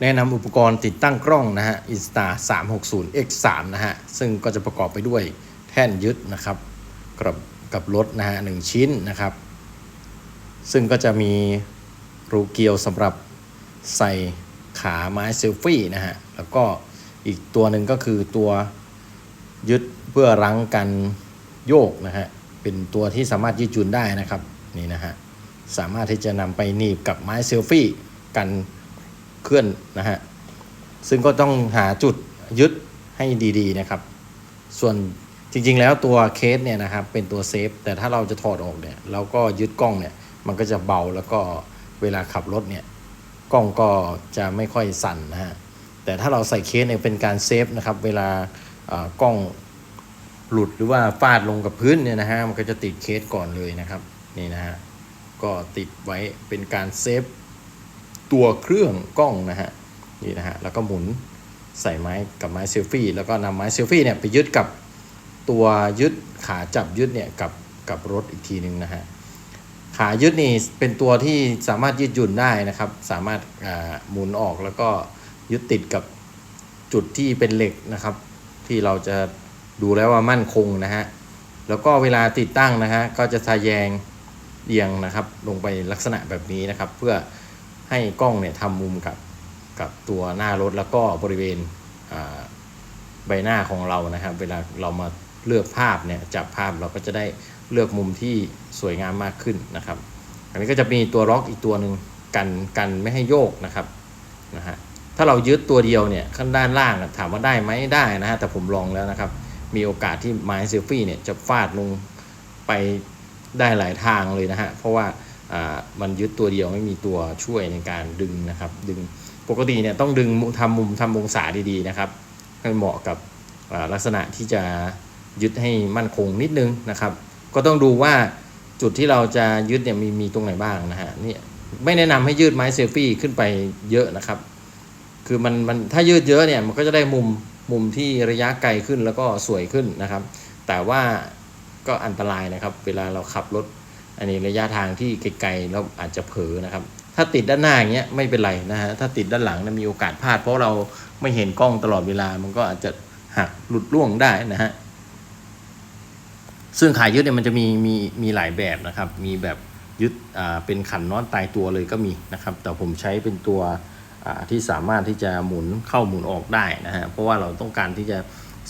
แนะนำอุปกรณ์ติดตั้งกล้องนะฮะ Insta 360 X3 นะฮะ ซึ่งก็จะประกอบไปด้วยแท่นยึดนะครับ กับกับรถนะฮะหนึ่งชิ้นนะครับ ซึ่งก็จะมีรูเกียวสำหรับใส่ขาไม้เซลฟี่นะฮะ แล้วก็อีกตัวหนึ่งก็คือตัวยึดเพื่อรั้งกันโยกนะฮะ เป็นตัวที่สามารถยืดหยุ่นได้นะครับ นี่นะฮะ สามารถที่จะนำไปหนีบกับไม้เซลฟี่กัน เคลื่อนนะฮะซึ่งก็ต้องหาจุดยึดให้ดีๆนะครับ ส่วนจริงๆแล้วตัวเคสเนี่ยนะครับเป็นตัวเซฟ แต่ถ้าเราจะถอดออกเนี่ยเราก็ยึดกล้องเนี่ยมันก็จะเบาแล้วก็เวลาขับรถเนี่ยกล้องก็จะไม่ค่อยสั่นนะฮะแต่ถ้าเราใส่เคสเนี่ยเป็นการเซฟนะครับเวลากล้องหลุดหรือว่าฟาดลงกับพื้นเนี่ยนะฮะมันก็จะติดเคสก่อนเลยนะครับนี่นะฮะก็ติดไว้เป็นการเซฟ ตัวเครื่องกล้องนะฮะนี่นะฮะแล้วก็หมุนใส่ไม้กับไม้เซลฟี่แล้วก็นำไม้เซลฟี่เนี่ยไปยึดกับตัวยึดขาจับยึดเนี่ยกับกับรถอีกทีหนึ่งนะฮะขายึดนี่เป็นตัวที่สามารถยืดหยุ่นได้นะครับ สามารถาหมุนออกแล้วก็ยึดติดกับจุดที่เป็นเหล็กนะครับ ที่เราจะดูแล้วว่ามั่นคงนะฮะแล้วก็เวลาติดตั้งนะฮะก็จะทะแยงเอียงนะครับ ลงไปลักษณะแบบนี้นะครับ เพื่อ ให้กล้องเนี่ยทำมุมกับกับตัวหน้ารถแล้วก็บริเวณใบหน้าของเรานะครับ เวลาเรามาเลือกภาพเนี่ยจับภาพเราก็จะได้เลือกมุมที่สวยงามมากขึ้นนะครับ อันนี้ก็จะมีตัวล็อกอีกตัวหนึ่งกันกันไม่ให้โยกนะครับนะฮะถ้าเรายึดตัวเดียวเนี่ยข้างด้านล่างถามว่าได้ไหมได้นะฮะแต่ผมลองแล้วนะครับ มีโอกาสที่ไม้เซลฟี่เนี่ยจะฟาดลงไปได้หลายทางเลยนะฮะเพราะว่า มันยึดตัวเดียวไม่มีตัวช่วยในการดึงนะครับ ดึงปกติเนี่ยต้องดึงมุมทำมุมทำองศาดีๆนะครับให้เหมาะกับลักษณะที่จะยึดให้มั่นคงนิดนึงนะครับ ก็ต้องดูว่าจุดที่เราจะยึดเนี่ยมีมีตรงไหนบ้างนะฮะนี่ไม่แนะนำให้ยืดไม้เซลฟี่ขึ้นไปเยอะนะครับ คือมันมันถ้ายืดเยอะเนี่ยมันก็จะได้มุมมุมที่ระยะไกลขึ้นแล้วก็สวยขึ้นนะครับ แต่ว่าก็อันตรายนะครับ เวลาเราขับรถ อันนี้ระยะทางที่ไกลๆเราอาจจะเผลอนะครับ ถ้าติดด้านหน้าอย่างเงี้ยไม่เป็นไรนะฮะถ้าติดด้านหลังนะมีโอกาสพลาด เพราะเราไม่เห็นกล้องตลอดเวลามันก็อาจจะหักหลุดร่วงได้นะฮะซึ่งขายยึดเนี่ยมันจะมีมีมีหลายแบบนะครับ มีแบบยึดอ่าเป็นขันน็อตตายตัวเลยก็มีนะครับ แต่ผมใช้เป็นตัวอ่าที่สามารถที่จะหมุนเข้าหมุนออกได้นะฮะเพราะว่าเราต้องการที่จะ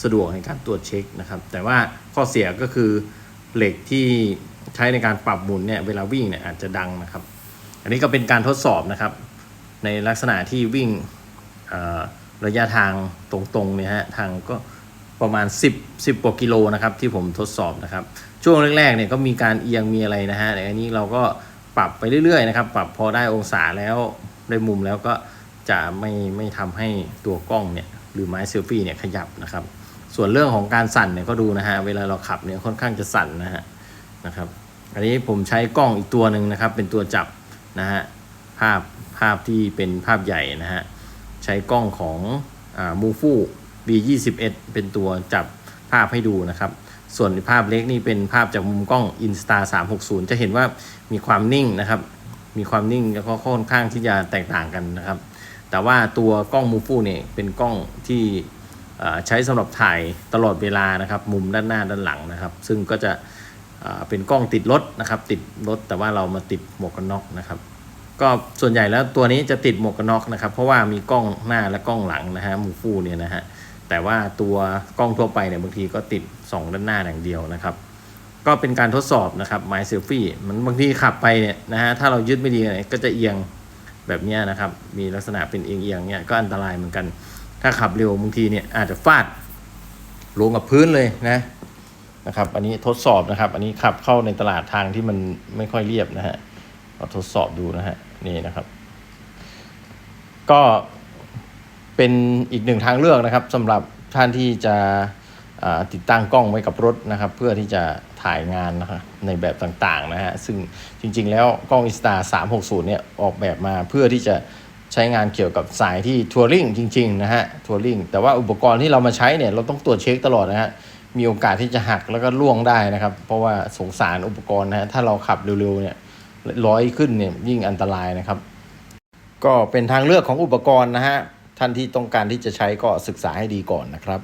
สะดวกในการตรวจเช็คนะครับ แต่ว่าข้อเสียก็คือเหล็กที่ ใช้ในการปรับหมุนเนี่ยเวลาวิ่งเนี่ยอาจจะดังนะครับ อันนี้ก็เป็นการทดสอบนะครับ ในลักษณะที่วิ่งระยะทางตรงๆเนี่ยฮะทางก็ประมาณ 10 10กว่ากิโลนะครับที่ผมทดสอบนะครับ ช่วงแรกๆเนี่ยก็มีการเอียงมีอะไรนะฮะแต่อันนี้เราก็ปรับไปเรื่อยๆนะครับ ปรับพอได้องศาแล้วได้มุมแล้วก็จะไม่ไม่ทำให้ตัวกล้องเนี่ยหรือไม้เซลฟี่เนี่ยขยับนะครับ ส่วนเรื่องของการสั่นเนี่ยก็ดูนะฮะเวลาเราขับเนี่ยค่อนข้างจะสั่นนะฮะนะครับ อันนี้ผมใช้กล้องอีกตัวหนึ่งนะครับ เป็นตัวจับนะฮะภาพภาพที่เป็นภาพใหญ่นะฮะใช้กล้องของมูฟู B21 เป็นตัวจับภาพให้ดูนะครับ ส่วนภาพเล็กนี่เป็นภาพจากมุมกล้อง Insta 360 จะเห็นว่ามีความนิ่งนะครับ มีความนิ่งแล้วก็ค่อนข้างที่จะแตกต่างกันนะครับ แต่ว่าตัวกล้องมูฟูเนี่ยเป็นกล้องที่ใช้สำหรับถ่ายตลอดเวลานะครับ มุมด้านหน้าด้านหลังนะครับ ซึ่งก็จะ เป็นกล้องติดรถนะครับติดรถแต่ว่าเรามาติดหมวกกันน็อกนะครับก็ส่วนใหญ่แล้วตัวนี้จะติดหมวกกันน็อกนะครับ เพราะว่ามีกล้องหน้าและกล้องหลังนะฮะมูฟูเนี่ยนะฮะแต่ว่าตัวกล้องทั่วไปเนี่ยบางทีก็ติดสองด้านหน้าอย่างเดียวนะครับ ก็เป็นการทดสอบนะครับไมเซลฟี่มันบางทีขับไปเนี่ยนะฮะถ้าเรายึดไม่ดีเนี่ยก็จะเอียงแบบนี้นะครับ มีลักษณะเป็นเอียงเอียงเนี่ยก็อันตรายเหมือนกัน ถ้าขับเร็วบางทีเนี่ยอาจจะฟาดลงกับพื้นเลยนะ นะครับ อันนี้ทดสอบนะครับ อันนี้ขับเข้าในตลาดทางที่มันไม่ค่อยเรียบนะฮะเราทดสอบดูนะฮะนี่นะครับ ก็เป็นอีกหนึ่งทางเลือกนะครับสำหรับท่านที่จะติดตั้งกล้องไว้กับรถนะครับ เพื่อที่จะถ่ายงานนะครับในแบบต่างๆนะฮะซึ่งจริงๆ แล้วกล้อง Insta 360 เนี่ยออกแบบมาเพื่อที่จะใช้งานเกี่ยวกับสายที่ทัวริงจริงๆนะฮะทัวริงแต่ว่าอุปกรณ์ที่เรามาใช้เนี่ยเราต้องตรวจเช็คตลอดนะฮะ มีโอกาสที่จะหักแล้วก็ล่วงได้นะครับ เพราะว่าสงสารอุปกรณ์นะฮะถ้าเราขับเร็วๆเนี่ยร้อยขึ้นเนี่ยยิ่งอันตรายนะครับ ก็เป็นทางเลือกของอุปกรณ์นะฮะท่านที่ต้องการที่จะใช้ก็ศึกษาให้ดีก่อนนะครับ